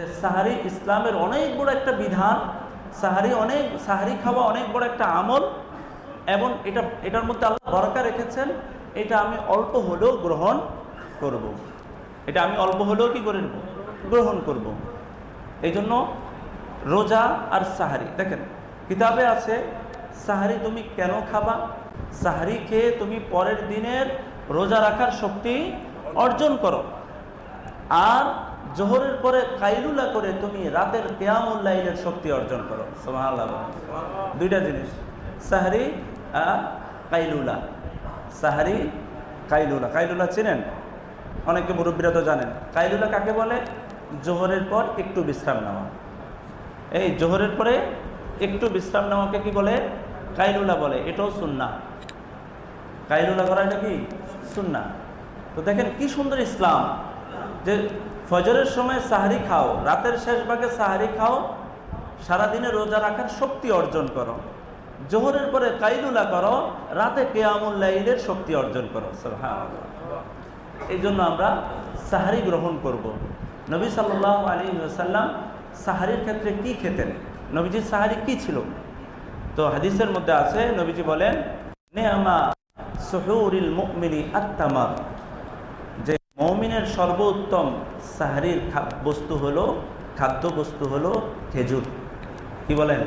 যে সাহারি ইসলামের অনেক বড় একটা বিধান, সাহারি অনেক, সাহারি খাওয়া অনেক বড় একটা আমল, এবং এটা, এটার মধ্যে আল্লাহ বরকা রেখেছেন, এটা আমি অল্প হলেও গ্রহণ করব। এটা আমি অল্প হলেও কি করে নেব গ্রহণ করব। এই জন্য রোজা আর সাহারি, দেখেন, কিতাবে আছে, সাহারি তুমি কেন খাবা সাহারি খেয়ে তুমি পরের দিনের রোজা রাখার শক্তি অর্জন করো আর জোহরের পরে কাইলুলা করে তুমি রাতের কেয়ামুল্লাইলের শক্তি অর্জন করো। সুবহানাল্লাহ। দুইটা জিনিস। সাহারি আর কাইলুলা সাহারি কাইলুলা কাইলুলা চিনেন? অনেকে মুরব্বীরা তো জানেন। কাইলুলা কাকে বলে? জোহরের পর একটু বিশ্রাম নেওয়া। এই জোহরের পরে একটু বিশ্রাম নেওয়াকে কি বলে? কাইলুলা বলে। এটাও সুন্না কাইলুলা করা এটা কি? সুন্না তো দেখেন কি সুন্দর ইসলাম। যে ফজরের সময় সাহারি খাও, রাতের শেষ ভাগে সাহারি খাও, সারাদিনে রোজা রাখার শক্তি অর্জন করো। জোহরের পরে কাইলুলা করো, রাতে কেয়ামুল্লাইলের শক্তি অর্জন করো। সুবহানাল্লাহ। এই জন্য আমরা সাহারি গ্রহণ করব। নবী সাল্লাহ আলী সাল্লাম সাহারির ক্ষেত্রে কি খেতেন? নবীজির সাহারি কি ছিল? তো হাদিসের মধ্যে আছে, নবীজি বলেন, নেয়ামা সহুরিল মুমিনি আত্মামার মমিনের সর্বোত্তম সাহারির বস্তু হলো, খাদ্য বস্তু হলো খেজুর। কি বলেন?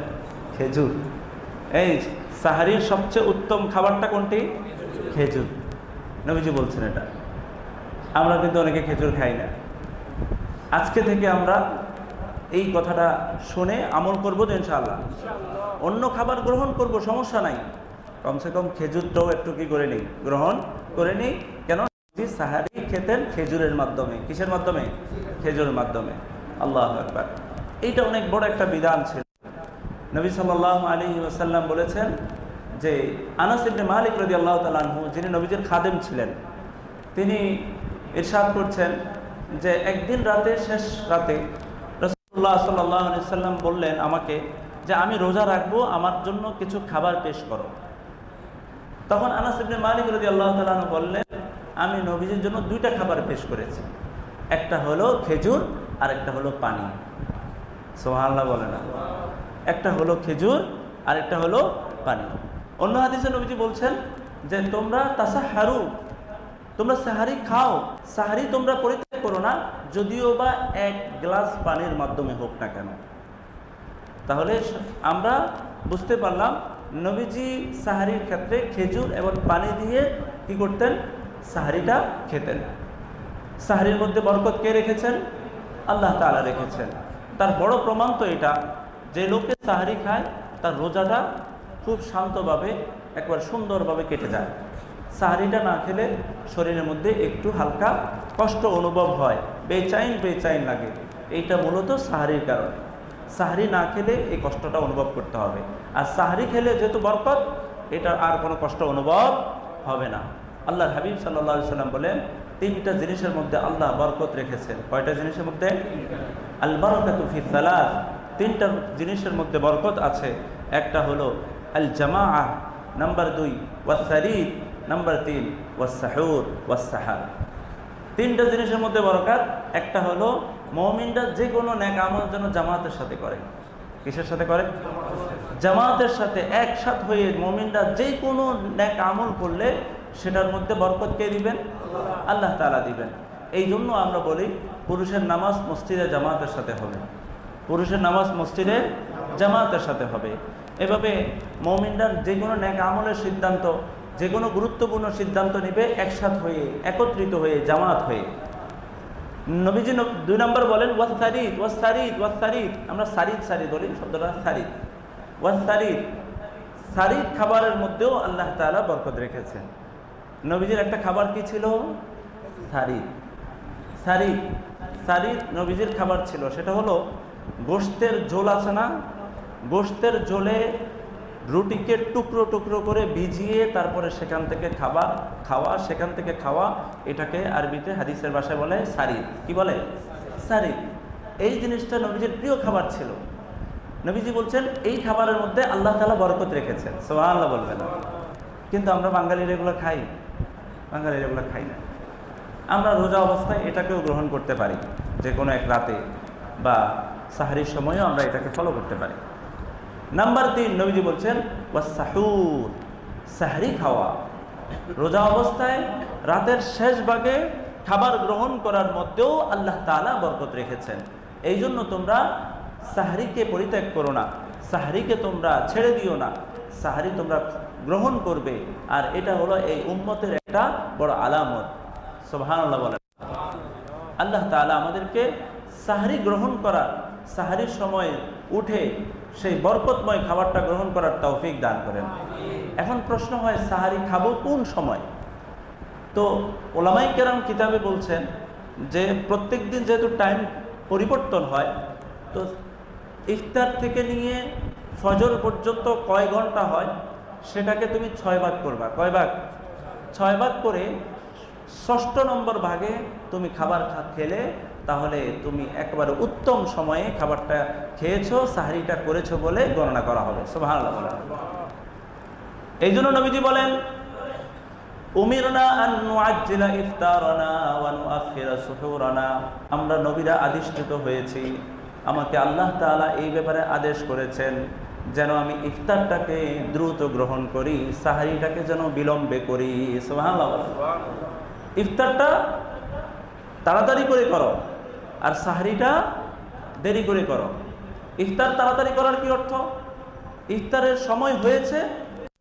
খেজুর। এই সাহারির সবচেয়ে উত্তম খাবারটা কোনটি? খেজুর। নবীজি বলছেন এটা। আমরা কিন্তু অনেকে খেজুর খাই না। আজকে থেকে আমরা এই কথাটা শুনে আমল করব তো ইনশাআল্লাহ। অন্য খাবার গ্রহণ করব, সমস্যা নাই। কমসে কম খেজুরটাও একটু কি করে নিই? গ্রহণ করে নিই। কেন? সাহারি খেতেন খেজুরের মাধ্যমে। কিসের মাধ্যমে? খেজুরের মাধ্যমে। আল্লাহ একবার এইটা অনেক বড় একটা বিধান ছিল। নবী সাল্লাহ আলী ওসাল্লাম বলেছেন যে, আনাস মালিক রদি আল্লাহ তালাহু যিনি নবীজির খাদেম ছিলেন, তিনি ইরশাদ করছেন যে, একদিন রাতে, শেষ রাতে রসুল্লাহ সাল্লাহ সাল্লাম বললেন আমাকে যে, আমি রোজা রাখব, আমার জন্য কিছু খাবার পেশ করো। তখন আনাস মালিক রদি আল্লাহ তালাহু বললেন আমি নবীজির জন্য দুইটা খাবার পেশ করেছি। একটা হলো খেজুর আর একটা হলো পানি। সোহাল্লাহ বলে না। একটা হলো খেজুর আর একটা হলো পানি। অন্য হাদিসে নবীজি বলছেন যে, তোমরা তাসা হারু তোমরা সাহারি খাও। সাহারি তোমরা পরিত্যাগ করো না, যদিও বা এক গ্লাস পানির মাধ্যমে হোক না কেন। তাহলে আমরা বুঝতে পারলাম, নবীজি সাহারির ক্ষেত্রে খেজুর এবং পানি দিয়ে কি করতেন? সাহারিটা খেতেন। সাহারির মধ্যে বরকত কে রেখেছেন? আল্লাহ তাআলা রেখেছেন। তার বড় প্রমাণ তো এটা, যে লোকে সাহারি খায়, তার রোজাটা খুব শান্তভাবে, একবার সুন্দরভাবে কেটে যায়। সাহারিটা না খেলে শরীরের মধ্যে একটু হালকা কষ্ট অনুভব হয়। বেচাইন বেচাইন লাগে। এইটা মূলত সাহারির কারণে। সাহারি না খেলে এই কষ্টটা অনুভব করতে হবে। আর সাহারি খেলে যেহেতু বরকত, এটার আর কোনো কষ্ট অনুভব হবে না। আল্লাহ হাবিব সাল্লা সাল্লাম বলেন, তিনটা জিনিসের মধ্যে আল্লাহ বরকত রেখেছেন। কয়টা জিনিসের মধ্যে? আল বরকাতুফি সালাদ তিনটা জিনিসের মধ্যে বরকত আছে। একটা হলো আল জামা আহ নাম্বার দুই ওয়াসারিদ নাম্বার তিন ওয়াসাহুর ওয়াসাহার তিনটা জিনিসের মধ্যে বরকাত, একটা হলো মমিনরা যে কোনো ন্যাক আমল যেন জামাতের সাথে করে। কিসের সাথে করে? জামাতের সাথে। একসাথ হয়ে মমিনরা যে কোনো ন্যাক আমল করলে সেটার মধ্যে বরকত কে দিবেন? আল্লাহ তালা দিবেন। এই জন্য আমরা বলি, পুরুষের নামাজ মসজিদে জামাতের সাথে হবে। পুরুষের নামাজ মসজিদে জামাতের সাথে হবে। এভাবে মমিনরা যে কোনো ন্যাক আমলের সিদ্ধান্ত যে কোনো গুরুত্বপূর্ণ সিদ্ধান্ত নেবে, একসাথ হয়ে, একত্রিত হয়ে, জামাত হয়ে। নবীজি দুই নম্বর বলেন ওয়াস সারিদ ওয়াস সারিদ ওয়াস সারিদ আমরা সারিদ সারিদ বলি, শব্দটা সারিদ। ওয়াস সারিদ সারিদ খাবারের মধ্যেও আল্লাহ তাআলা বরকত রেখেছেন। নবীজির একটা খাবার কি ছিল? সারিদ। সারিদ। সারিদ নবীজির খাবার ছিল। সেটা হলো গোশতের ঝোল আছে না? গোস্তের ঝোলে রুটিকে টুকরো টুকরো করে ভিজিয়ে তারপরে সেখান থেকে খাবার খাওয়া, সেখান থেকে খাওয়া, এটাকে আরবিতে হাদিসের ভাষায় বলে সারিদ। কি বলে? সারিদ। এই জিনিসটা নবীজির প্রিয় খাবার ছিল। নবীজি বলছেন, এই খাবারের মধ্যে আল্লাহ তালা বরকত রেখেছেন। সোহা আল্লাহ বলবেন। কিন্তু আমরা বাঙালির এগুলো খাই। বাঙালির এগুলো খাই না। আমরা রোজা অবস্থায় এটাকেও গ্রহণ করতে পারি, যে কোনো এক রাতে বা সাহারির সময়ও আমরা এটাকে ফলো করতে পারি। নাম্বার তিন, নবীজি বলছেন ওয়াসাহুর সাহারি খাওয়া। রোজা অবস্থায় রাতের শেষ ভাগে খাবার গ্রহণ করার মধ্যেও আল্লাহ তাআলা বরকত রেখেছেন। এই জন্য তোমরা সাহারিকে পরিত্যাগ করো না, সাহারিকে তোমরা ছেড়ে দিও না, সাহারি তোমরা গ্রহণ করবে। আর এটা হলো এই উম্মতের একটা বড় আলামত। বলেন। আল্লাহ তাআলা আমাদেরকে সাহারি গ্রহণ করার সাহারির সময়ে উঠে সেই বরকতময় খাবারটা গ্রহণ করার তৌফিক দান করেন। এখন প্রশ্ন হয়, সাহারি খাব কোন সময়? তো ওলামাই কেরাম কিতাবে বলছেন যে, প্রত্যেক দিন যেহেতু টাইম পরিবর্তন হয়, তো ইফতার থেকে নিয়ে ফজর পর্যন্ত কয় ঘণ্টা হয়? সেটাকে তুমি ছয় ভাগ করবা। কয় ভাগ? ছয় ভাগ করে ষষ্ঠ নম্বর ভাগে তুমি খাবার খেলে, তাহলে তুমি একবারে উত্তম সময়ে খাবারটা খেয়েছো, সাহারিটা করেছ বলে গণনা করা হবে। বলেন। এই জন্য নবীজি বলেন আমরা নবীরা আদিষ্ঠিত হয়েছি। আমাকে আল্লাহ তাআলা এই ব্যাপারে আদেশ করেছেন। যেন আমি ইফতারটাকে দ্রুত গ্রহণ করি, সাহারিটাকে যেন বিলম্বে করি। ইফতারটা তাড়াতাড়ি করে করো, আর সাহারিটা দেরি করে করো। ইফতার তাড়াতাড়ি করার কি অর্থ? ইফতারের সময় হয়েছে,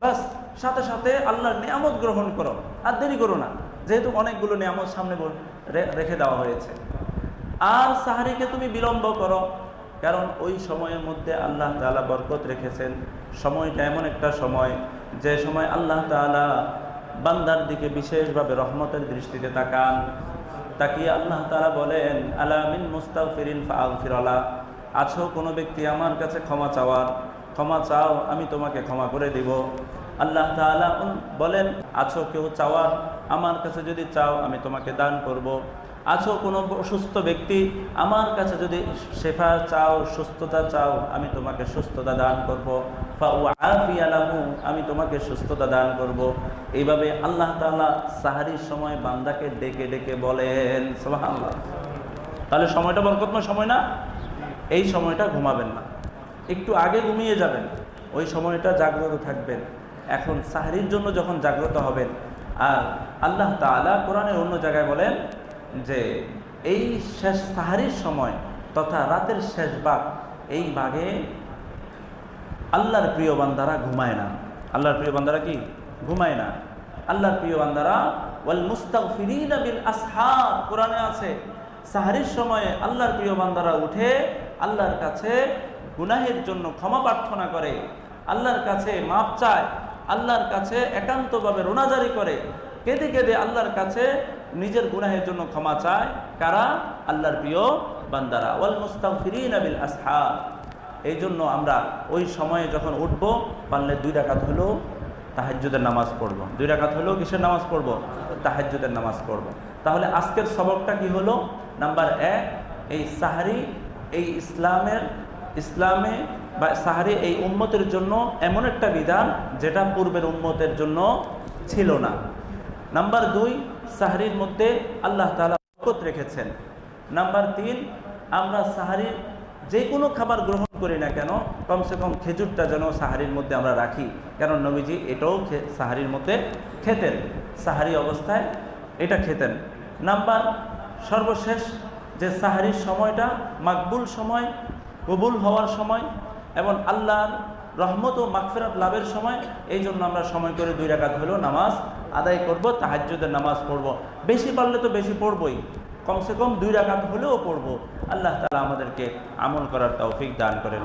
বাস সাথে সাথে আল্লাহর নিয়ামত গ্রহণ করো, আর দেরি করো না। যেহেতু অনেকগুলো নিয়ামত সামনে রেখে দেওয়া হয়েছে। আর সাহারিকে তুমি বিলম্ব করো কারণ ওই সময়ের মধ্যে আল্লাহ তাআলা বরকত রেখেছেন। সময়টা এমন একটা সময়, যে সময় আল্লাহ তাআলা বান্দার দিকে বিশেষভাবে রহমতের দৃষ্টিতে তাকান। তাকিয়ে আল্লাহ তাআলা বলেন আলামিন মুস্তাগফিরিন ফাগফিরালা। আছো কোনো ব্যক্তি আমার কাছে ক্ষমা চাওয়ার? ক্ষমা চাও, আমি তোমাকে ক্ষমা করে দিব। আল্লাহ উন- বলেন, আছো কেউ চাওয়ার? আমার কাছে যদি চাও, আমি তোমাকে দান করব। আছো কোনো অসুস্থ ব্যক্তি আমার কাছে যদি শেফা চাও সুস্থতা চাও আমি তোমাকে সুস্থতা দান করব। ফাউআফিয়া লাহু, আমি তোমাকে সুস্থতা দান করব। এইভাবে আল্লাহ তাআলা সাহারির সময় বান্দাকে ডেকে ডেকে বলেন সুবহানাল্লাহ। তাহলে সময়টা বরকতময় সময় না? এই সময়টা ঘুমাবেন না। একটু আগে ঘুমিয়ে যাবেন ওই সময়টা জাগ্রত থাকবেন। এখন সাহারির জন্য যখন জাগ্রত হবেন আর আল্লাহ তাআলা কোরআনের অন্য জায়গায় বলেন যে এই শেষ সাহারির সময় তথা রাতের শেষ বাঘ, এই বাঘে আল্লাহর প্রিয় বান্দারা ঘুমায় না। আল্লাহর প্রিয় বান্দারা কি? ঘুমায় না। আল্লাহর প্রিয় বান্দারা, ওয়াল মুস্তাগফিরিনা বিল আসহার কোরআনে আছে, সাহারির সময়ে আল্লাহর প্রিয় বান্দারা উঠে আল্লাহর কাছে গুনাহের জন্য ক্ষমা প্রার্থনা করে, আল্লাহর কাছে মাপ চায়, আল্লাহর কাছে একান্তভাবে রোনাজারি করে কেঁদে কেঁদে আল্লাহর কাছে নিজের গুনাহের জন্য ক্ষমা চায়। কারা? আল্লাহর প্রিয় বান্দারা। ওয়াল মুস্তাগফিরিনা বিল আসহার এই জন্য আমরা ওই সময়ে যখন উঠবো, পারলে দুই রাকাত হলেও তাহাজ্জুদের নামাজ পড়ব। দুই রাকাত হলেও কিসের নামাজ পড়ব? তাহাজ্জুদের নামাজ পড়ব। তাহলে আজকের সবকটা কি হলো? নাম্বার এক, এই সাহারি, এই ইসলামের, ইসলামে বা সাহারি এই উম্মতের জন্য এমন একটা বিধান যেটা পূর্বের উম্মতের জন্য ছিল না। নাম্বার দুই, সাহারির মধ্যে আল্লাহ তাআলা বরকত রেখেছেন। নাম্বার তিন, আমরা সাহারির যে কোনো খাবার গ্রহণ করি না কেন, কমসে কম খেজুরটা যেন সাহারির মধ্যে আমরা রাখি। কারণ নবীজি এটাও সাহারির মধ্যে খেতেন, সাহারি অবস্থায় এটা খেতেন। নাম্বার সর্বশেষ, যে সাহারির সময়টা মাকবুল সময়, কবুল হওয়ার সময় এবং আল্লাহর রহমত ও মাগফিরাত লাভের সময়, এই জন্য আমরা সময় করে দুই রাকাত হলেও নামাজ আদায় করব তাহাজুদের নামাজ পড়ব। বেশি পারলে তো বেশি পড়বই। কমসে কম দুই রাখাত হলেও পড়ব। আল্লাহ তালা আমাদেরকে আমল করার তৌফিক দান করেন।